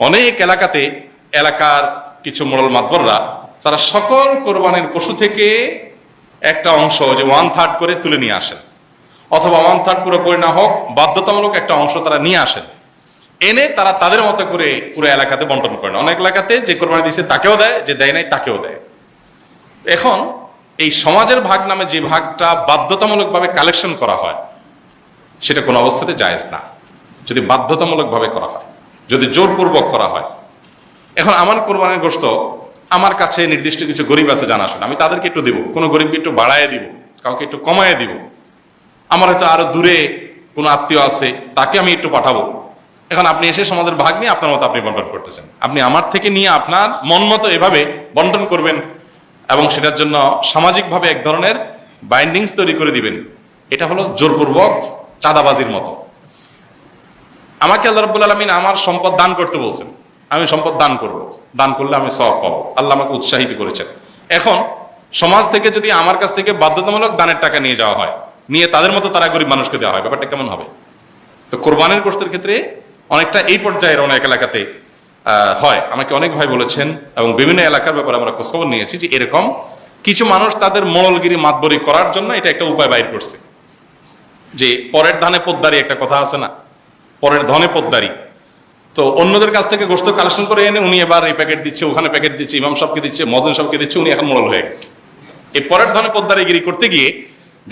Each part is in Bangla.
অনেক এলাকাতে এলাকার কিছু মোড়ল মাতবররা তারা সকল কোরবানির পশু থেকে একটা অংশ যে ওয়ান থার্ড করে তুলে নিয়ে আসেন। অথবা ওয়ান থার্ড পুরোপুরি না হোক, বাধ্যতামূলক একটা অংশ তারা নিয়ে আসেন। এনে তারা তাদের মতো করে পুরো এলাকাতে বন্টন করেন। অনেক এলাকাতে যে কোরবানি দিয়েছে তাকেও দেয়, যে দেয় নাই তাকেও দেয়। এখন এই সমাজের ভাগ নামে যে ভাগটা বাধ্যতামূলকভাবে কালেকশন করা হয়, সেটা কোনো অবস্থাতে জায়েজ না। যদি বাধ্যতামূলকভাবে করা হয়। যদি জোরপূর্বক করা হয়। এখন আমার কোরবানির গোস্ত আমার কাছে নির্দিষ্ট কিছু গরিব আছে, জানা শোনা। আমি তাদেরকে একটু দিব, কোনো গরিবকে একটু বাড়ায় দিব, কাউকে একটু কমায় দিব। আমার হয়তো আরও দূরে কোনো আত্মীয় আছে, তাকে আমি একটু পাঠাবো। এখন আপনি এসে সমাজের ভাগ নিয়ে আপনার মতো আপনি বন্টন করতেছেন। আপনি আমার থেকে নিয়ে আপনার মন মতো এভাবে বন্টন করবেন এবং সেটার জন্য সামাজিকভাবে এক ধরনের বাইন্ডিংস তৈরি করে দিবেন। এটা হলো জোরপূর্বক চাঁদাবাজির মতো। আমাকে আল্লাহ রব্বুল আলমিন আমার সম্পদ দান করতে বলছেন। আমি সম্পদ দান করব। দান করলে আমি সব পাবো। আল্লাহ আমাকে উৎসাহিত করেছেন। এখন সমাজ থেকে যদি আমার কাছ থেকে বাধ্যতামূলক দানের টাকা নিয়ে যাওয়া হয়, নিয়ে তাদের মতো তারা গরিব মানুষকে দেওয়া হয়, ব্যাপারটা কেমন হবে? তো কোরবানের গোষ্ঠের ক্ষেত্রে অনেকটা এই পর্যায়ের অনেক এলাকাতে হয়। আমাকে অনেক ভাই বলেছেন এবং বিভিন্ন এলাকার ব্যাপারে আমরা খোঁজখবর নিয়েছি যে এরকম কিছু মানুষ তাদের মোড়লগিরি মাতবরি করার জন্য এটা একটা উপায় বাইর করছে। যে পরের ধানে পোদ্দারি একটা কথা আছে না? পরের ধনে পোদ্দারি। তো অন্যদের কাছ থেকে গোস্ত কালেকশন করে এনে উনি এবার এই প্যাকেট দিচ্ছে, ওখানে প্যাকেট দিচ্ছে, ইমাম সাহেবকে দিচ্ছে মজন সাহেবকে দিচ্ছে, উনি এখন মোড়ল হয়ে গেছে। এই পরের ধনে পোদ্দারিগিরি করতে গিয়ে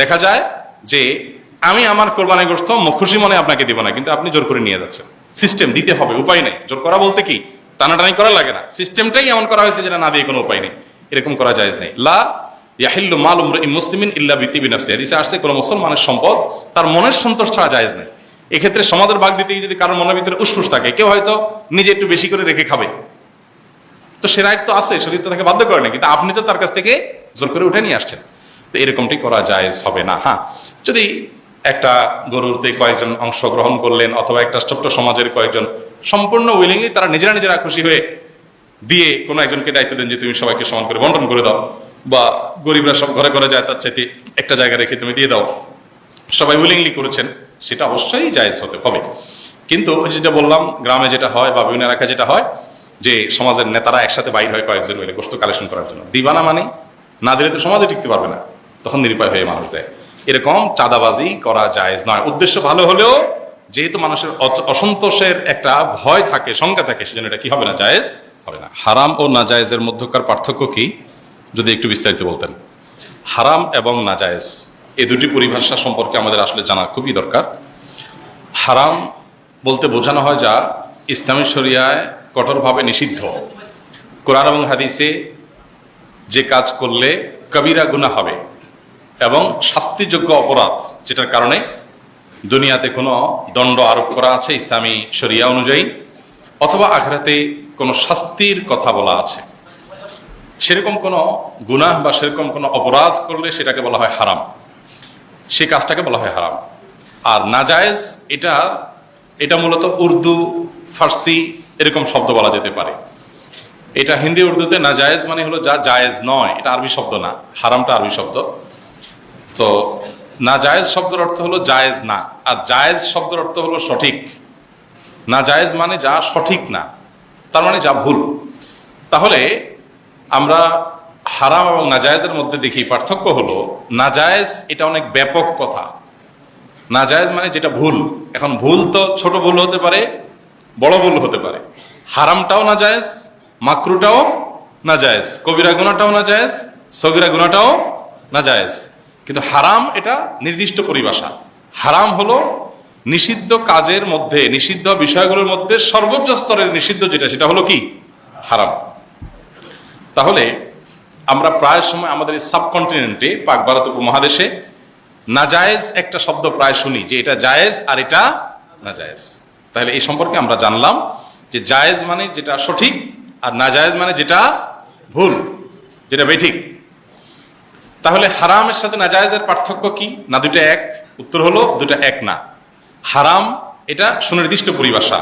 দেখা যায় যে আমি আমার কোরবানি গোস্ত খুশি মনে আপনাকে দিব না, কিন্তু আপনি জোর করে নিয়ে যাচ্ছেন। সিস্টেম দিতে হবে, উপায় নেই। জোর করা বলতে কি? টানাটানি করা লাগে না। সিস্টেমটাই এমন করা হয়েছে যেটা না দিয়ে কোনো উপায় নেই। এরকম করা যায় নেই। লা ইয়াহিল্লু মাল মুসলিমিন ইল্লা বিতিবি নাফসি। হাদিসে আসছে, কোনো মুসলমানের সম্পদ তার মনের সন্তোষ ছাড়া জায়েজ নেই। এক্ষেত্রে সমাজের ভাগ দিতে যদি কারোর মনের ভিতরে উসফুস থাকে, কেউ হয়তো নিজে একটু বেশি করে রেখে খাবে। তো সে রাইট তো আছে শরীর তো তাকে বাধ্য করে না কিন্তু আপনি তো তার কাছ থেকে জোর করে উঠে নিয়ে আসছেন। তো এরকমটি করা যায় হবে না হ্যাঁ। যদি একটা গরুতে কয়েকজন অংশগ্রহণ করলেন, অথবা একটা ছোট্ট সমাজের কয়েকজন সম্পূর্ণ উইলিংলি তারা নিজেরা নিজেরা খুশি হয়ে দিয়ে কোনো একজনকে দায়িত্ব দেন যে, তুমি সবাইকে সমান করে বন্টন করে দাও, বা গরিবরা সব ঘরে ঘরে যায়, তার চাইতে একটা জায়গা রেখে তুমি দিয়ে দাও। সবাই উইলিংলি করেছেন। সেটা অবশ্যই জায়েজ হতে হবে। কিন্তু যেটা বললাম, গ্রামে যেটা হয় বা বিভিন্ন এলাকায় যেটা হয়, যে সমাজের নেতারা একসাথে বাইর হয় কয়েকজন মিলে গোষ্ঠ কালেকশন করার জন্য। দিবানা মানে না দিলে তো সমাজে টিকতে পারবে না। তখন নিরুপায় হয়ে মানুষ দেয়। এরকম চাঁদাবাজি করা জায়েজ নয়। উদ্দেশ্য ভালো হলেও যেহেতু মানুষের অসন্তোষের একটা ভয় থাকে, শঙ্কা থাকে, সেজন্য এটা কি হবে না? জায়েজ হবে না। হারাম ও না নাজায়েজের মধ্যকার পার্থক্য কি? যদি একটু বিস্তারিত বলতেন। হারাম এবং না নাজায়েজ। এই দুটি পরিভাষা সম্পর্কে আমাদের আসলে জানা খুবই দরকার। হারাম বলতে বোঝানো হয় যা ইসলামী শরিয়ায় কঠোরভাবে নিষিদ্ধ। কোরআন এবং হাদিসে যে কাজ করলে কবিরা গুণা হবে এবং শাস্তিযোগ্য অপরাধ যেটার কারণে দুনিয়াতে কোনো দণ্ড আরোপ করা আছে ইসলামী শরিয়া অনুযায়ী অথবা আখরাতে কোনো শাস্তির কথা বলা আছে। সেরকম কোনো গুনাহ বা সেরকম কোনো অপরাধ করলে সেটাকে বলা হয় হারাম। সেই কাজটাকে বলা হয় হারাম। আর নাজায়েজ এটা এটা মূলত উর্দু, ফার্সি এরকম শব্দ বলা যেতে পারে। এটা হিন্দি উর্দুতে নাজায়েজ মানে হলো যা জায়েজ নয়, এটা আরবি শব্দ না, হারামটা আরবি শব্দ। তো নাজায়েজ শব্দের অর্থ হলো জায়েজ না, আর জায়েজ শব্দের অর্থ হলো সঠিক। নাজায়েজ মানে যা সঠিক না, তার মানে যা ভুল। তাহলে আমরা হারাম এবং নাজায়েজের মধ্যে দেখি পার্থক্য হলো, নাজায়েজ এটা অনেক ব্যাপক কথা। নাজায়েজ মানে যেটা ভুল। এখন ভুল তো ছোট ভুল হতে পারে, বড় ভুল হতে পারে। হারামটাও নাজায়েজ, মাকরুটাও না জায়েজ কবিরা গুণাটাও না জায়েজ সগিরা গুণাটাও না জায়েজ কিন্তু হারাম এটা নির্দিষ্ট পরিভাষা। হারাম হলো নিষিদ্ধ কাজের মধ্যে, নিষিদ্ধ বিষয়গুলোর মধ্যে সর্বোচ্চ স্তরের নিষিদ্ধ যেটা, সেটা হলো কি? হারাম। তাহলে আমরা প্রায় সময় আমাদের এই সাবকন্টিনেন্টে পাক ভারত উপমহাদেশে নাজায়েজ একটা শব্দ প্রায় শুনি, যে এটা জায়েজ আর এটা নাজায়েজ। তাহলে এই সম্পর্কে আমরা জানলাম যে জায়েজ মানে যেটা সঠিক আর নাজায়েজ মানে যেটা ভুল, যেটা বেঠিক। তাহলে হারামের সাথে নাজায়েজের পার্থক্য কি? না দুটো এক। উত্তর হলো দুটো এক না। হারাম, এটা সুনির্দিষ্ট পরিভাষা।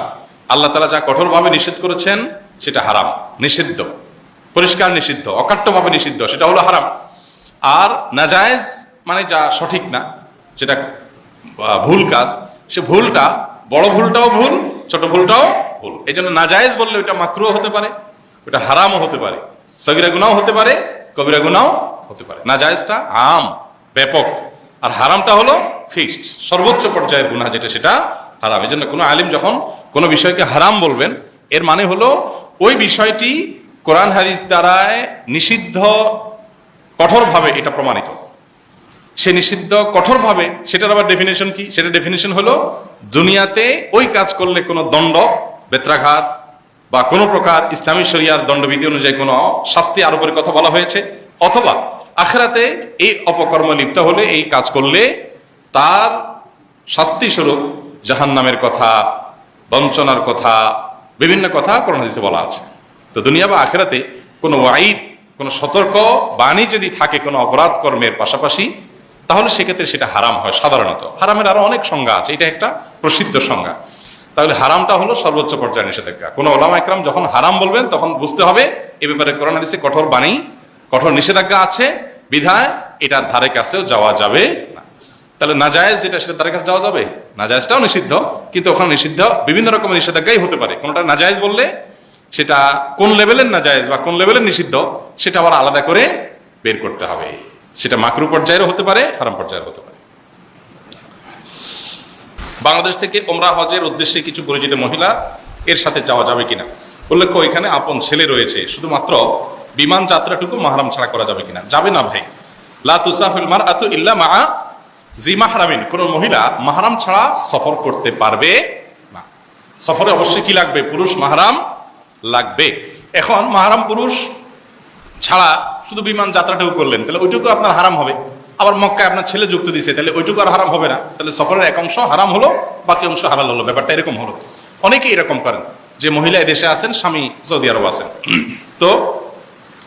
আল্লাহ তালা যা কঠোরভাবে নিষেধ করেছেন, সেটা হারাম, নিষিদ্ধ। পরিষ্কার নিষিদ্ধ অকাট্যভাবে নিষিদ্ধ সেটা হলো হারাম। আর নাজায়েজ মানে যা সঠিক না আহ, ভুল কাজ সে ভুলটা বড় ভুলটাও ভুল ছোট ভুলটাও ভুল। এই জন্য নাজায়েজ বললে ওটা মাকরুও হতে পারে ওটা হারামও হতে পারে সগিরা গুনাও হতে পারে কবিরা গুনাও হতে পারে। নাজায়েজটা আম ব্যাপক। আর হারামটা হলো ফিক্সড সর্বোচ্চ পর্যায়ের গুনাহ যেটা সেটা হারাম। এই জন্য কোনো আলিম যখন কোনো বিষয়কে হারাম বলবেন এর মানে হলো ওই বিষয়টি কোরআন হাদিস দ্বারায় নিষিদ্ধ কঠোরভাবে এটা প্রমাণিত। সে নিষিদ্ধ কঠোরভাবে, সেটার আবার ডেফিনেশন কি? সেটা ডেফিনেশন হলো দুনিয়াতে ওই কাজ করলে কোনো দণ্ড, বেত্রাঘাত বা কোনো প্রকার ইসলামী শরিয়ার দণ্ডবিধি অনুযায়ী কোনো শাস্তি আরোপের কথা বলা হয়েছে, অথবা আখেরাতে এই অপকর্ম লিপ্ত হলে এই কাজ করলে তার শাস্তি স্বরূপ জাহান নামের কথা, বঞ্চনার কথা, বিভিন্ন কথা কোরআন হাদিসে বলা আছে। তো দুনিয়া বা আখেরাতে কোনো ওয়াইদ কোনো সতর্ক বাণী যদি থাকে কোনো অপরাধ কর্মের পাশাপাশি, তাহলে সেক্ষেত্রে সেটা হারাম হয় সাধারণত। হারামের আরও অনেক সংজ্ঞা আছে, এটা একটা প্রসিদ্ধ সংজ্ঞা। তাহলে হারামটা হলো সর্বোচ্চ পর্যায়ে নিষেধাজ্ঞা। কোনো ওলামা একরাম যখন হারাম বলবেন, তখন বুঝতে হবে এ ব্যাপারে কোরআন, হাদিসে কঠোর বাণী, কঠোর নিষেধাজ্ঞা আছে, বিধায় এটার ধারে কাছেও যাওয়া যাবে না। তাহলে নাজায়েজ যেটা সেটা ধারে কাছে যাওয়া যাবে? নাজায়েজটাও নিষিদ্ধ, কিন্তু ওখানে নিষিদ্ধ বিভিন্ন রকমের নিষেধাজ্ঞাই হতে পারে। কোনোটা নাজায়েজ বললে সেটা কোন লেভেলের নাজায়েজ বা কোন লেভেলের নিষিদ্ধ, সেটা আবার আলাদা করে বের করতে হবে। সেটা মাকরু পর্যায়েরও হতে পারে, হারাম পর্যায়ের হতে পারে। বাংলাদেশ থেকে ওমরা হজের উদ্দেশ্যে কিছু পরিচিত মহিলা এর সাথে যাওয়া যাবে কিনা? উল্লেখ্য এখানে আপন ছেলে রয়েছে, শুধুমাত্র বিমান যাত্রাটুকু মাহারাম ছাড়া করা যাবে কিনা? যাবে না ভাই। লা আতু ইল্লা মা জি মাহরামিন। কোন মহিলা মাহারাম ছাড়া সফর করতে পারবে না। সফরে অবশ্যই কি লাগবে? পুরুষ মাহারাম লাগবে। এখন মাহারাম পুরুষ ছাড়া শুধু বিমান যাত্রাটুকু করলেন, তাহলে ওইটুকু আপনার হারাম হবে। আবার মক্কায় আপনার ছেলে যুক্ত দিছে, তাহলে ওইটুকু আর হারাম হবে না। তাহলে সফরের এক অংশ হারাম হলো, বাকি অংশ হালাল হলো। ব্যাপারটা এরকম হলো। অনেকেই এরকম করেন যে মহিলা এদেশে আছেন, স্বামী সৌদি আরব আছেন। তো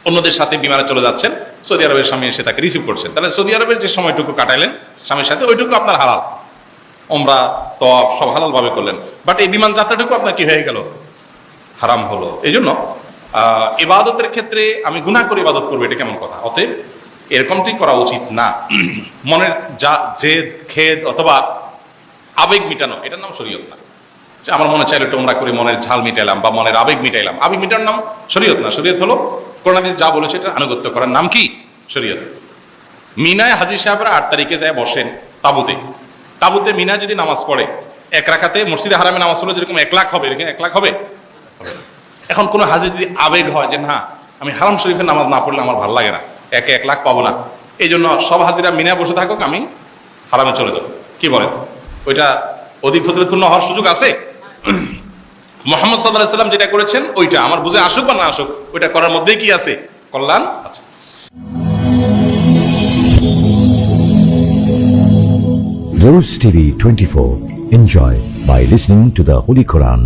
অন্যদের সাথে বিমানে চলে যাচ্ছেন, সৌদি আরবের স্বামী এসে তাকে রিসিভ করছেন। তাহলে সৌদি আরবের যে সময়টুকু কাটাইলেন, স্বামীর সাথে ওইটুকু আপনার হালাল। ওমরা তফ সব হালালভাবে করলেন। বাট এই বিমান যাত্রাটুকু আপনার কি হয়ে গেল? হারাম হলো। এই জন্য ইবাদতের ক্ষেত্রে আমি গুনাহ করে ইবাদত করব, এটা কেমন কথা? অতএব এরকমটি করা উচিত না। মনের যা জেদ, খেদ অথবা আবেগ মিটানো, এটার নাম শরীয়ত না। যে আমার মনে চাইলে টোমরা করে মনের ঝাল মিটাইলাম বা মনের আবেগ মিটাইলাম। আবেগ মিটানোর নাম শরীয়ত না। শরীয়ত হলো করোনাদিস যা বলেছে এটা আনুগত্য করার নাম কি? শরীয়ত। মিনায় হাজির সাহেবরা আট তারিখে যায় বসেন তাবুতে। তাবুতে মিনায় যদি নামাজ পড়ে, এক রাখাতে মসজিদে হারামে নামাজ পড়লে যেরকম এক লাখ হবে, এরকম এক লাখ হবে। এখন কোনো হাজির যদি আবেগ হয় যে না, আমি হারাম শরীফের নামাজ না পড়লে আমার ভালো লাগে না, একে এক লাখ পাবো না। এই জন্য সব হাজিরা মিনায় বসে থাকুক, আমি হারামে চলে যাব। কি বলেন? ওইটা অধিক ফতিলতপূর্ণ হওয়ার সুযোগ আছে? মোহাম্মদ সাল্লাহ সাল্লাম যেটা করেছেন ওইটা। আমার বুঝে আসুক বা না আসুক, ওইটা করার মধ্যেই কি আছে? কল্যাণ আছে। Rose TV 24. Enjoy by listening to the Holy Quran